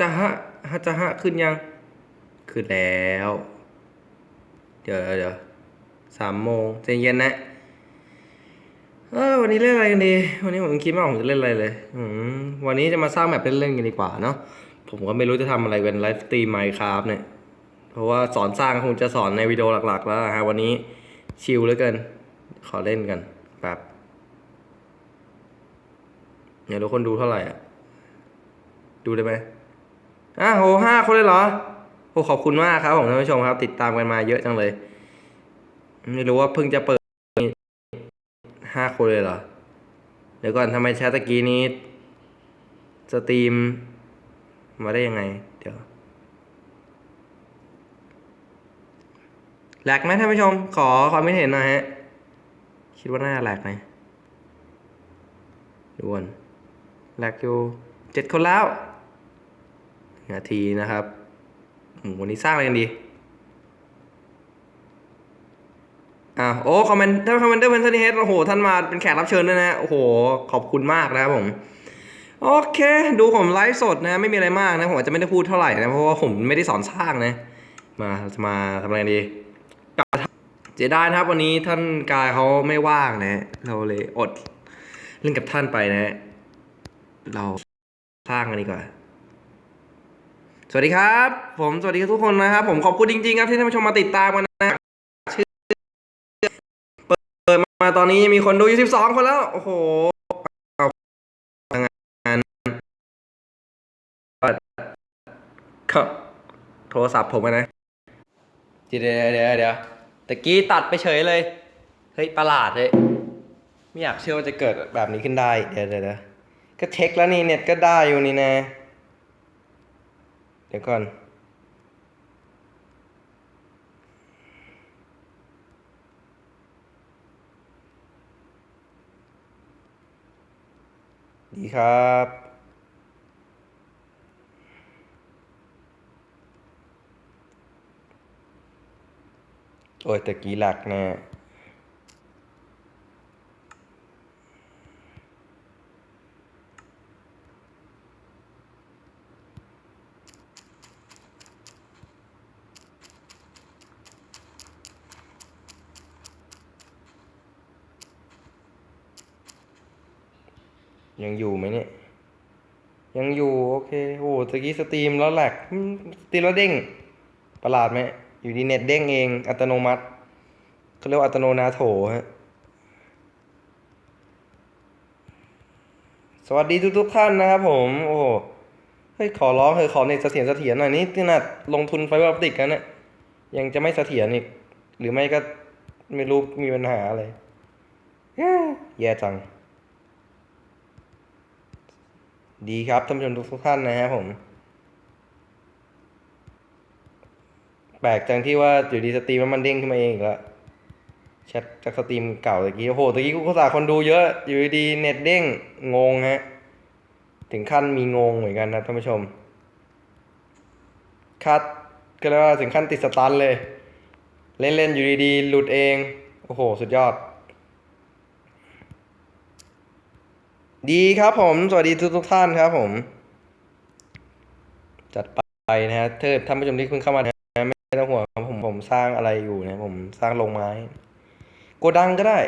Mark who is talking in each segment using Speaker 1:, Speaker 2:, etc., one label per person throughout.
Speaker 1: จะฮะฮะจะฮะขึ้นยัง ขึ้นแล้ว เดี๋ยวเดี๋ยวสามโมงใจเย็นนะเออวันนี้เล่นอะไรกันดี วันนี้ผมคิดไม่ออกผมจะเล่นอะไรเลย อืมวันนี้จะมาสร้างแบบเล่นๆกันดีกว่าเนาะ ผมก็ไม่รู้จะทำอะไรเป็นไลฟ์สตรีมไมค์ครับเนี่ย เพราะว่าสอนสร้างคงจะสอนในวิดีโอหลักๆ แล้วฮะวันนี้ชิลเหลือเกิน ขอเล่นกันแบบอยากรู้คนดูเท่าไหร่อะ ดูได้ไหม อะโหห้าคนเลยเหรอโอ้ขอบคุณมากครับผมท่านผู้ชมครับ ติดตามกันมาเยอะจังเลย ไม่รู้ว่าเพิ่งจะเปิดห้าคนเลยเหรอ เดี๋ยวก่อนทำไมแชทตะกี้นี้ สตรีม มาได้ยังไง เดี๋ยวแหลกไหมท่านผู้ชม ขอความคิดเห็นหน่อยฮะ คิดว่าน่าแหลกไหมดูก่อนแหลกอยู่เจ็ดคนแล้ว นาทีนะครับวันนี้สร้างอะไรกันดีอ่าโอ้คอมเมนต์ท่านคอมเมนเตอร์เพนซันเฮดโอ้โห ท่านมาเป็นแขกรับเชิญด้วยนะ โอ้โห ขอบคุณมากนะครับผม โอเค ดูผมไลฟ์สดนะ ไม่มีอะไรมากนะ ผมอาจจะไม่ได้พูดเท่าไหร่นะ เพราะว่าผมไม่ได้สอนสร้างนะ มาจะมาทำอะไรดีกลับเจไดายนะครับ วันนี้ท่านกายเขาไม่ว่างนะ เราเลยอดเล่นกับท่านไปนะ เราสร้างกันดีกว่า สวัสดีครับ ผมสวัสดีทุกคนนะครับ ผมขอบคุณจริงๆครับที่ท่านผู้ชมมาติดตามกันนะชื่อเปิดมาตอนนี้มีคนดูอยู่12คนแล้ว โอ้โหงานครับโทรศัพท์ผมนะเดี๋ยวเดี๋ยวเดี๋ยวตะกี้ตัดไปเฉยเลย เฮ้ยประหลาดเลยไม่อยากเชื่อว่าจะเกิดแบบนี้ขึ้นได้ เดี๋ยวเดี๋ยวก็เช็คแล้วนี่เน็ตก็ได้อยู่นี่นะ เดี๋ยวก่อนดีครับ โอ้ยตะกี้หลักแน่ ยังอยู่ไหมเนี่ย ยังอยู่ โอเคโอ้ตะกี้สตรีมแล้วแหลกสตรีมแล้วเด้ง ประหลาดไหม อยู่ดีเน็ตเด้งเองอัตโนมัติเขาเรียกว่าอัตโนนาโถฮะสวัสดีทุกทุกๆท่านนะครับผม โอ้โหเฮ้ยขอร้องเฮ้ยขอเน็ตเสถียรเสถียรหน่อยนี่ขนาดลงทุนไฟเบอร์ออปติกกันเนี่ยยังจะไม่เสถียรอีก หรือไม่ก็ไม่รู้มีปัญหาอะไรแย่จัง ดีครับท่านผู้ชมทุกท่านนะครับผม แปลกจังที่ว่าอยู่ดีสตรีมมันเด้งขึ้นมาเองอีกแล้วแชทจากสตรีมเก่าตะกี้โอ้โหตะกี้กูก็สาคนดูเยอะ อยู่ดีเน็ตเด้งงงฮะ ถึงขั้นมีงงเหมือนกันนะท่านผู้ชมคัดก็เรียกว่าถึงขั้นติดสตันเลย เล่นๆอยู่ดีๆหลุดเอง โอ้โห สุดยอด ดีครับผม สวัสดีทุกทุกท่านครับผม จัดไปนะฮะเธอท่านผู้ชมที่เพิ่งเข้ามานะไม่ต้องห่วงครับผมผมสร้างอะไรอยู่นะผมสร้างโรงไม้ โกดังก็ได้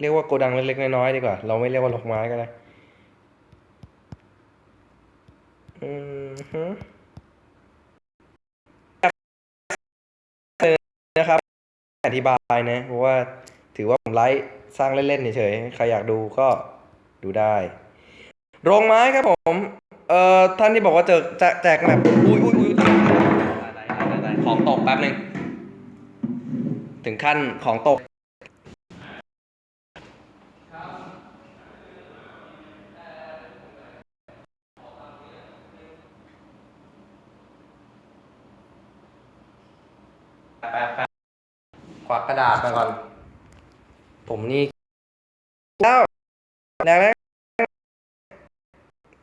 Speaker 1: เรียกว่าโกดังเล็กๆน้อยๆดีกว่า เราไม่เรียกว่าโรงไม้ก็ได้อืมฮึนะครับอธิบายนะเพราะว่าถือว่าผมไลฟ์สร้างเล่นๆเฉยๆใครอยากดูก็ ดูได้ โรงไม้ครับผม เอ่อท่านที่บอกว่าเจอแจกแจกแบบอุ้ยอุ้ยอุ้ยตายตายตายตายของตกแป๊บหนึ่งถึงขั้นของตกควักกระดาษมาก่อน ผมนี่แล้ว แรงไหม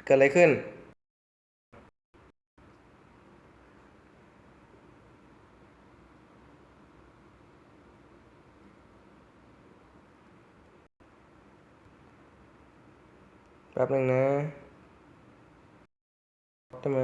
Speaker 1: เกิดอะไรขึ้น แป๊บหนึ่งนะทำไม